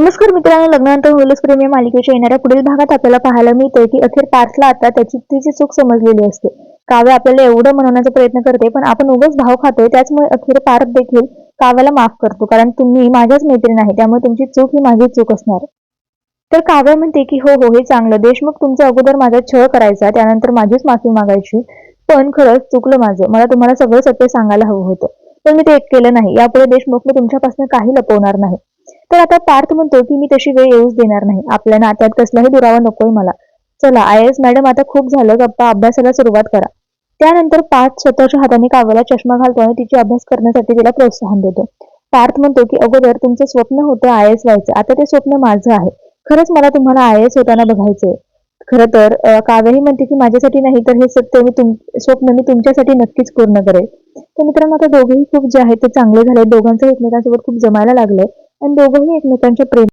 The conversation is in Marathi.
नमस्कार मित्रांनो लग्नानंतर होलस प्रेमी मालिकेच्या येणाऱ्या पुढील भागात आपल्याला पाहायला मिळते की अखेर पार्थला आता त्याची तिची चूक समजलेली असते. काव्य आपल्याला एवढं म्हणवण्याचा प्रयत्न करते पण आपण उगाच भाव खातोय त्याचमुळे अखेर पार्थ देखील काव्याला माफ करतो कारण तुम्ही माझ्याच मैत्रीण आहे त्यामुळे तुमची चूक ही माझी चूक असणार. तर काव्य म्हणते की हो हो हे चांगलं. देशमुख तुमचा अगोदर माझा छळ करायचा त्यानंतर माझीच माफी मागायची. पण खरंच चुकलं माझं. मला तुम्हाला सगळं सत्य सांगायला हवं होतं. पण मी ते एक केलं नाही. यापुढे देशमुख मी तुमच्यापासून काही लपवणार नाही. तर आता पार्थ म्हणतो की मी तशी वेळ येऊच देणार नाही. आपल्या नात्यात कसलाही दुरावा नकोय मला. चला आय एस मॅडम आता खूप झालं. गप्पा अभ्यासाला सुरुवात करा. त्यानंतर पार्थ स्वतःच्या हाताने काव्याला चष्मा घालतो आणि तिची अभ्यास करण्यासाठी तिला प्रोत्साहन देतो. पार्थ म्हणतो की अगोदर तुमचं स्वप्न होतं आय एस व्हायचं. आता ते स्वप्न माझं आहे. खरंच मला तुम्हाला आय एस होताना बघायचंय. खरं तर अं, काव्यही म्हणते की माझ्यासाठी नाही तर हे सत्य मी तुम स्वप्न मी तुमच्यासाठी नक्कीच पूर्ण करेल. तर मित्रांनो आता दोघेही खूप जे आहेत ते चांगले झाले. दोघांचं एकमेकांसोबत खूप जमायला लागले आणि दोघंही एकमेकांच्या प्रेम